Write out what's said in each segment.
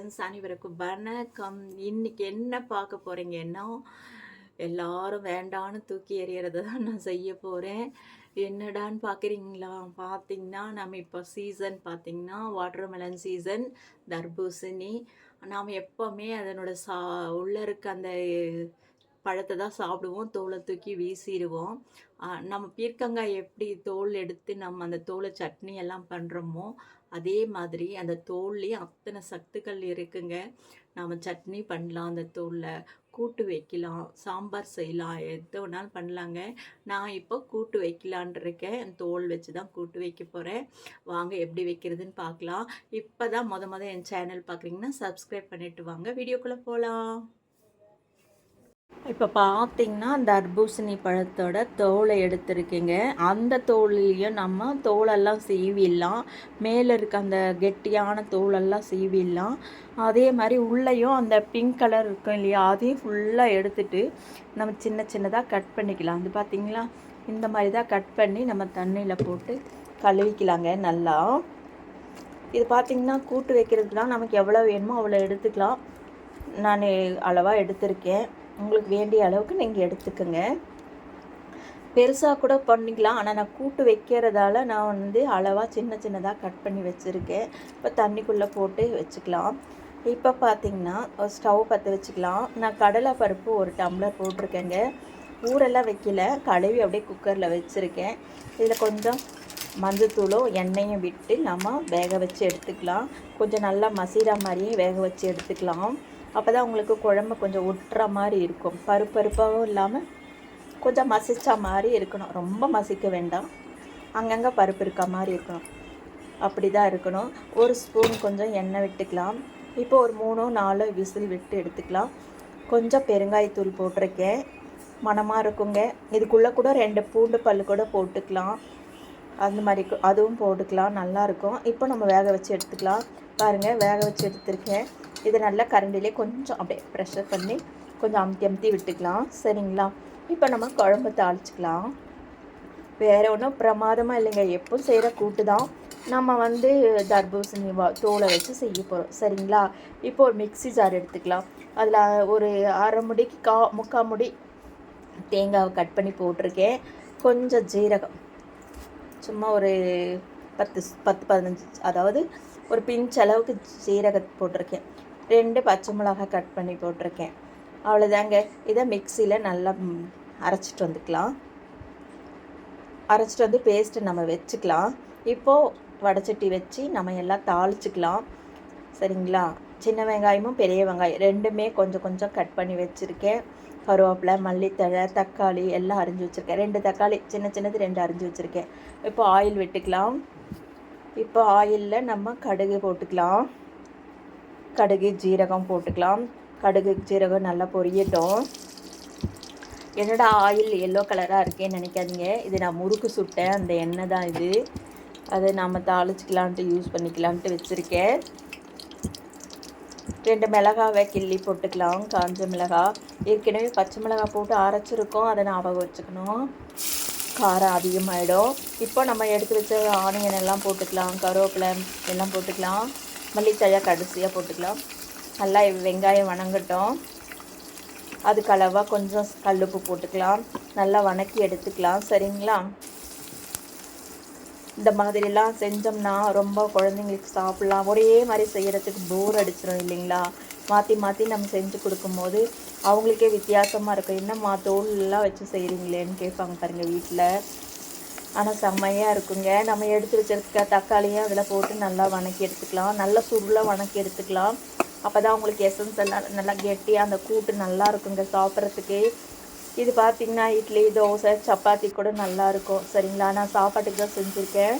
Friends அனைவருக்கும் வணக்கம். இன்னைக்கு என்ன பார்க்க போகிறீங்கன்னா எல்லாரும் வேண்டான்னு தூக்கி எறியறதை தான் நான் செய்ய போகிறேன் என்னடான்னு பார்க்குறீங்களா? பார்த்தீங்கன்னா நம்ம இப்போ சீசன் பார்த்தீங்கன்னா வாட்டர்மெலன் சீசன் தர்பூசணி. நாம் எப்போவுமே அதனோட சா உள்ளே இருக்க அந்த பழத்தை தான் சாப்பிடுவோம். தோலை தூக்கி வீசிடுவோம். நம்ம பீர்க்கங்காய் எப்படி தோல் எடுத்து நம்ம அந்த தோலை சட்னி எல்லாம் பண்ணுறோமோ அதே மாதிரி அந்த தோல்லையும் அத்தனை சத்துக்கள் இருக்குங்க. நாம் சட்னி பண்ணலாம் அந்த தோலில் கூட்டு வைக்கலாம் சாம்பார் செய்யலாம் எது வேணாலும் பண்ணலாங்க. நான் இப்போ கூட்டு வைக்கலான் இருக்கேன். தோல் வச்சு தான் கூட்டு வைக்க போகிறேன் வாங்க எப்படி வைக்கிறதுன்னு பார்க்கலாம். இப்போ தான் மொதல் மொதல் என் சேனல் பார்க்குறீங்கன்னா சப்ஸ்கிரைப் பண்ணிவிட்டு வாங்க. வீடியோக்குள்ளே போகலாம் இப்போ பார்த்தீங்கன்னா தர்பூசணி பழத்தோட தோலை எடுத்திருக்கீங்க. அந்த தோலையும் நம்ம தோலெல்லாம் சீவிடலாம். மேலே இருக்க அந்த கெட்டியான தோலெல்லாம் சீவிடலாம். அதே மாதிரி உள்ளேயும் அந்த பிங்க் கலர் இருக்கும் இல்லையா அதையும் ஃபுல்லாக எடுத்துட்டு நம்ம சின்ன சின்னதாக கட் பண்ணிக்கலாம். அது பார்த்தீங்களா இந்த மாதிரி தான் கட் பண்ணி நம்ம தண்ணியில் போட்டு கழுவிக்கலாங்க நல்லா. இது பார்த்திங்கன்னா கூட்டு வைக்கிறதுலாம் நமக்கு எவ்வளோ வேணுமோ அவ்வளோ எடுத்துக்கலாம். நான் அளவாக எடுத்திருக்கேன். உங்களுக்கு வேண்டிய அளவுக்கு நீங்கள் எடுத்துக்கோங்க. பெருசாக கூட பண்ணிக்கலாம். ஆனால் நான் கூட்டு வைக்கிறதால நான் வந்து அளவாக சின்ன சின்னதாக கட் பண்ணி வச்சுருக்கேன். இப்போ தண்ணிக்குள்ளே போட்டு வச்சுக்கலாம். இப்போ பார்த்தீங்கன்னா ஸ்டவ் பற்ற வச்சுக்கலாம். நான் கடலை பருப்பு ஒரு டம்ளர் போட்டிருக்கேங்க. ஊரெல்லாம் வைக்கல. கழுவி அப்படியே குக்கரில் வச்சுருக்கேன். இதில் கொஞ்சம் மஞ்சத்தூளும் எண்ணெயும் விட்டு நம்ம வேக வச்சு எடுத்துக்கலாம். கொஞ்சம் நல்லா மசீரா மாதிரியே வேக வச்சு எடுத்துக்கலாம். அப்போ தான் உங்களுக்கு குழம்பு கொஞ்சம் ஒட்டுற மாதிரி இருக்கும். பருப்பருப்பாகவும் இல்லாமல் கொஞ்சம் மசிச்ச மாதிரி இருக்கணும். ரொம்ப மசிக்க வேண்டாம். அங்கங்கே பருப்பு இருக்க மாதிரி இருக்கணும். அப்படி தான் இருக்கணும். ஒரு ஸ்பூன் கொஞ்சம் எண்ணெய் விட்டுக்கலாம். இப்போ ஒரு மூணோ நாலோ விசில் விட்டு எடுத்துக்கலாம். கொஞ்சம் பெருங்காயத்தூள் போட்டிருக்கேன். மணமாக இருக்குங்க. இதுக்குள்ளே கூட ரெண்டு பூண்டு பல் கூட போட்டுக்கலாம். அந்த மாதிரி அதுவும் போட்டுக்கலாம். நல்லாயிருக்கும் இப்போ நம்ம வேக வச்சு எடுத்துக்கலாம். பாருங்கள் வேக வச்சு எடுத்திருக்கேன். இதை நல்லா கரண்டிலே கொஞ்சம் அப்படியே ப்ரெஷர் பண்ணி கொஞ்சம் அமுத்தி அமுத்தி விட்டுக்கலாம். சரிங்களா? இப்போ நம்ம குழம்பு தாளிச்சுக்கலாம். வேற ஒன்றும் பிரமாதமாக இல்லைங்க. எப்போ செய்கிற கூட்டு தான். நம்ம வந்து தர்பூசணி வா தோலை வச்சு செய்ய போகிறோம் சரிங்களா? இப்போ ஒரு மிக்ஸி ஜார் எடுத்துக்கலாம். அதில் ஒரு அரை முடிக்கு கா முக்கால் முடி தேங்காவை கட் பண்ணி போட்டிருக்கேன். கொஞ்சம் ஜீரகம். சும்மா ஒரு பத்து பத்து பதினஞ்சு அதாவது ஒரு பிஞ்ச் அளவுக்கு ஜீரகம் போட்டிருக்கேன். ரெண்டு பச்சை மிளகாய் கட் பண்ணி போட்டிருக்கேன். அவ்வளோதாங்க இதை மிக்சியில் நல்லா அரைச்சிட்டு வந்துக்கலாம். அரைச்சிட்டு வந்து பேஸ்ட்டு நம்ம வச்சுக்கலாம். இப்போது வடைச்சட்டி வச்சு நம்ம எல்லாம் தாளிச்சிக்கலாம். சரிங்களா? சின்ன வெங்காயமும் பெரிய வெங்காயம் ரெண்டுமே கொஞ்சம் கொஞ்சம் கட் பண்ணி வச்சுருக்கேன். கருவேப்பிலை மல்லித்தழை தக்காளி எல்லாம் அரிஞ்சு வச்சுருக்கேன். ரெண்டு தக்காளி சின்ன சின்னது ரெண்டு அரிஞ்சு வச்சுருக்கேன். இப்போ ஆயில் விட்டுக்கலாம். இப்போ ஆயிலில் நம்ம கடுகு போட்டுக்கலாம். கடுகு ஜீரகம் போட்டுக்கலாம். கடுகு ஜீரகம் நல்லா பொரியட்டும். என்னடா ஆயில் எல்லோ கலராக இருக்கேன்னு நினைக்காதீங்க. இது நான் முறுக்கு சுட்டேன். அந்த எண்ணெய் தான் இது. அதை நாம் தாளிச்சிக்கலான்ட்டு யூஸ் பண்ணிக்கலான்ட்டு வச்சுருக்கேன். ரெண்டு மிளகாவை கிள்ளி போட்டுக்கலாம். காஞ்ச மிளகாய் ஏற்கனவே பச்சை மிளகாய் போட்டு அரைச்சிருக்கோம். அதை ஞாபகம் வச்சுக்கணும். காரம் அதிகமாகிடும் இப்போ நம்ம எடுத்து வச்ச ஆனியன் எல்லாம் போட்டுக்கலாம் கருவேப்பிலை எல்லாம் போட்டுக்கலாம் மல்லிச்சாயா கடைசியாக போட்டுக்கலாம். நல்லா வெங்காயம் வணங்கட்டும். அதுக்கு அளவாக கொஞ்சம் கல்லுப்பு போட்டுக்கலாம். நல்லா வணக்கி எடுத்துக்கலாம். சரிங்களா? இந்த மாதிரிலாம் செஞ்சோம்னா ரொம்ப குழந்தைங்களுக்கு சாப்பிட்லாம். ஒரே மாதிரி செய்கிறதுக்கு போர் அடிச்சிடும் இல்லைங்களா? மாற்றி மாற்றி நம்ம செஞ்சு கொடுக்கும்போது அவங்களுக்கே வித்தியாசமாக இருக்கும். என்னம்மா தோல்லாம் வச்சு செய்கிறீங்களேன்னு கேட்பாங்க பாருங்கள் வீட்டில் ஆனால் செம்மையாக இருக்குங்க. நம்ம எடுத்து வச்சிருக்க தக்காளியும் அதில் போட்டு நல்லா வணக்கி எடுத்துக்கலாம். நல்லா சுருளாக வணக்கி எடுத்துக்கலாம். அப்போ தான் உங்களுக்கு எசன்ஸ் எல்லாம் நல்லா கெட்டியாக அந்த கூட்டு நல்லா இருக்குங்க சாப்பிட்றதுக்கு. இது பார்த்திங்கன்னா இட்லி தோசை சப்பாத்தி கூட நல்லா இருக்கும். சரிங்களா? நான் சாப்பாட்டுக்கு தான் செஞ்சுருக்கேன்.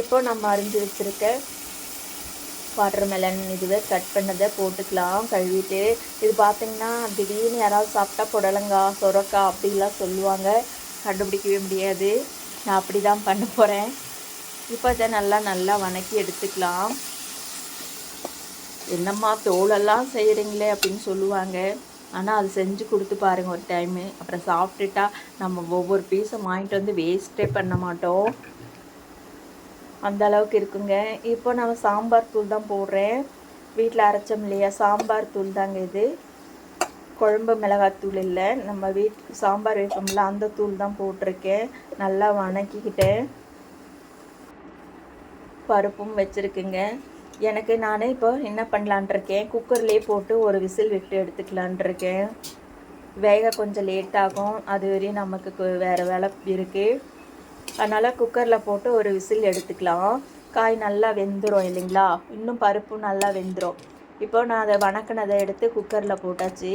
இப்போ நம்ம அரிஞ்சு வச்சுருக்கேன் வாட்டர் மெலன் இதுவே கட் பண்ணதை போட்டுக்கலாம் கழுவிட்டு. இது பார்த்திங்கன்னா திடீர்னு யாராவது சாப்பிட்டா புடலங்காய் சொரக்கா அப்படிலாம் சொல்லுவாங்க. கண்டுபிடிக்கவே முடியாது. நான் அப்படி தான் பண்ண போகிறேன் இப்போ இதை நல்லா நல்லா வணக்கி எடுத்துக்கலாம். என்னம்மா தோலெல்லாம் செய்கிறீங்களே அப்படின்னு சொல்லுவாங்க. ஆனால் அது செஞ்சு கொடுத்து பாருங்க ஒரு டைமு அப்புறம் சாப்பிட்டுட்டா நம்ம ஒவ்வொரு பீஸும் வாங்கிட்டு வந்து வேஸ்ட்டே பண்ண மாட்டோம். அந்த அளவுக்கு இருக்குங்க. இப்போ நம்ம சாம்பார் தூள் தான் போடுறேன். வீட்டில் அரைச்சோம் இல்லையா? சாம்பார் தூள் தாங்க இது. குழம்பு மிளகாத்தூள் இல்லை. நம்ம வீட் சாம்பார் வைப்போம்ல அந்த தூள் தான் போட்டிருக்கேன். நல்லா வணக்கிக்கிட்டேன். பருப்பும் வச்சுருக்குங்க. எனக்கு நான் இப்போ என்ன பண்ணலான் இருக்கேன்? குக்கர்லேயே போட்டு ஒரு விசில் விட்டு எடுத்துக்கலான் இருக்கேன். வேக கொஞ்சம் லேட் ஆகும். அது வரையும் நமக்கு வேறு வேலை இருக்குது அதனால் குக்கரில் போட்டு ஒரு விசில் எடுத்துக்கலாம். காய் நல்லா வெந்துடும் இல்லைங்களா? இன்னும் பருப்பும் நல்லா வெந்துடும் இப்போ நான் அதை வணக்கினதை எடுத்து குக்கரில் போட்டாச்சு.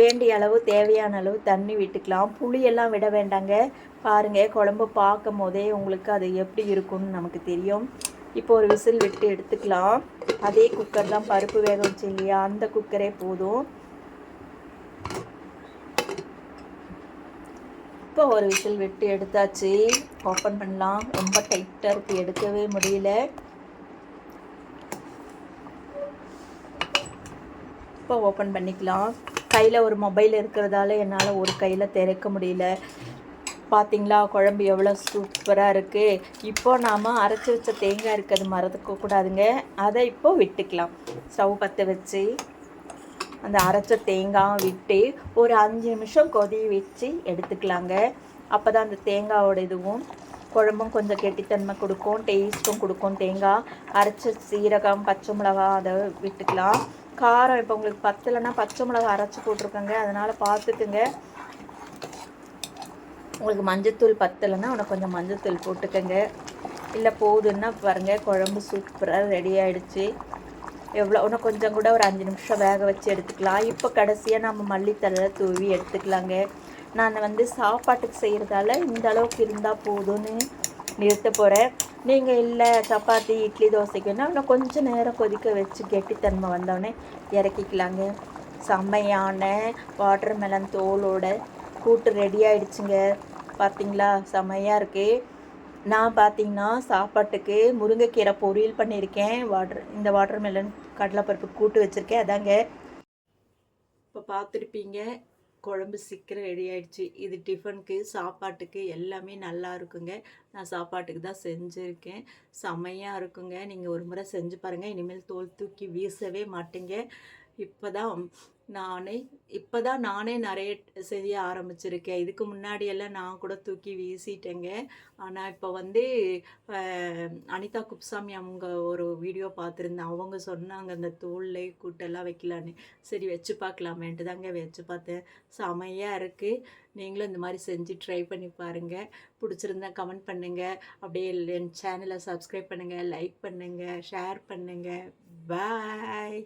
வேண்டிய அளவு தேவையான அளவு தண்ணி விட்டுக்கலாம். புளியெல்லாம் விட வேண்டாங்க. பாருங்கள் குழம்பு பார்க்கும் போதே உங்களுக்கு அது எப்படி இருக்கும்னு நமக்கு தெரியும். இப்போ ஒரு விசில் விட்டு எடுத்துக்கலாம். அதே குக்கர் தான் பருப்பு வேக வச்சு இல்லையா? அந்த குக்கரே போதும். இப்போ ஒரு விசில் விட்டு எடுத்தாச்சு. ஓப்பன் பண்ணலாம். ரொம்ப டைட்டாக இருக்குது எடுக்கவே முடியல. இப்போ ஓப்பன் பண்ணிக்கலாம். கையில் ஒரு மொபைல் இருக்கிறதால என்னால் ஒரு கையில் திறக்க முடியல. பார்த்தீங்களா குழம்பு எவ்வளோ சூப்பராக இருக்குது இப்போ நாம் அரைச்சி வச்ச தேங்காய் இருக்கிறது மறந்துக்க கூடாதுங்க. அதை இப்போ விட்டுக்கலாம். ஸ்டவ் பற்ற வச்சு. அந்த அரைச்ச தேங்காய் விட்டு ஒரு அஞ்சு நிமிஷம் கொதி வச்சு எடுத்துக்கலாங்க. அப்போ தான் அந்த தேங்காயோட இதுவும் குழம்பும் கொஞ்சம் கெட்டித்தன்மை கொடுக்கும் டேஸ்ட்டும் கொடுக்கும். தேங்காய் அரைச்ச சீரகம் பச்சை மிளகாய் அதை விட்டுக்கலாம். காரம் இப்போ உங்களுக்கு பத்தலைன்னா பச்சை மிளகாய் அரைச்சி போட்டிருக்கோங்க. அதனால் பார்த்துக்குங்க. உங்களுக்கு மஞ்சத்தூள் பத்தலைன்னா உனக்கு கொஞ்சம் மஞ்சத்தூள் போட்டுக்கோங்க. இல்லை போதுன்னா பாருங்கள் குழம்பு சூப்பராக ரெடி ஆகிடுச்சு எவ்வளோ இன்னும் கொஞ்சம் கூட ஒரு அஞ்சு நிமிஷம் வேக வச்சு எடுத்துக்கலாம். இப்போ கடைசியாக நம்ம மல்லித்தலை தூவி எடுத்துக்கலாங்க. நான் வந்து சாப்பாட்டுக்கு செய்கிறதால இந்த அளவுக்கு இருந்தால் போதும்னு நிறுத்த போகிறேன் நீங்கள் இல்லை சப்பாத்தி இட்லி தோசைக்குன்னா இன்னும் கொஞ்சம் நேரம் கொதிக்க வச்சு கெட்டித்தன்மை வந்தோடனே இறக்கிக்கலாங்க. செம்மையான வாட்டர் மெலன் தோலோட கூட்டு ரெடி ஆயிடுச்சுங்க. பார்த்தீங்களா செம்மையாக இருக்குது நான் பார்த்தீங்கன்னா சாப்பாட்டுக்கு முருங்கைக்கீரை பொரியல் பண்ணியிருக்கேன். வாட்டர் இந்த வாட்டர் மெலன் கடலைப்பருப்பு கூட்டு வச்சுருக்கேன். அதாங்க இப்போ பார்த்துருப்பீங்க குழம்பு சீக்கிரம் ரெடி ஆயிடுச்சு. இது டிஃபனுக்கு சாப்பாட்டுக்கு எல்லாமே நல்லா இருக்குங்க. நான் சாப்பாட்டுக்கு தான் செஞ்சுருக்கேன். செமையாக இருக்குங்க. நீங்கள் ஒரு முறை செஞ்சு பாருங்கள் இனிமேல் தோல் தூக்கி வீசவே மாட்டேங்க. இப்போ தான் நானே இப்போ தான் நானே நிறைய செய்ய ஆரம்பிச்சிருக்கேன். இதுக்கு முன்னாடியெல்லாம் நான் கூட தூக்கி வீசிட்டேங்க. ஆனால் இப்போ வந்து அனிதா குப்சாமி அவங்க ஒரு வீடியோ பார்த்துருந்தேன். அவங்க சொன்னாங்க அந்த தோல்லை கூட்டெல்லாம் வைக்கலான்னு. சரி வச்சு பார்க்கலாமேன்ட்டு தாங்க வச்சு பார்த்தேன். செமையாக இருக்குது நீங்களும் இந்த மாதிரி செஞ்சு ட்ரை பண்ணி பாருங்கள் பிடிச்சிருந்தா கமெண்ட் பண்ணுங்கள் அப்படியே என் சேனலை சப்ஸ்கிரைப் பண்ணுங்கள் லைக் பண்ணுங்கள் ஷேர் பண்ணுங்கள் பாய்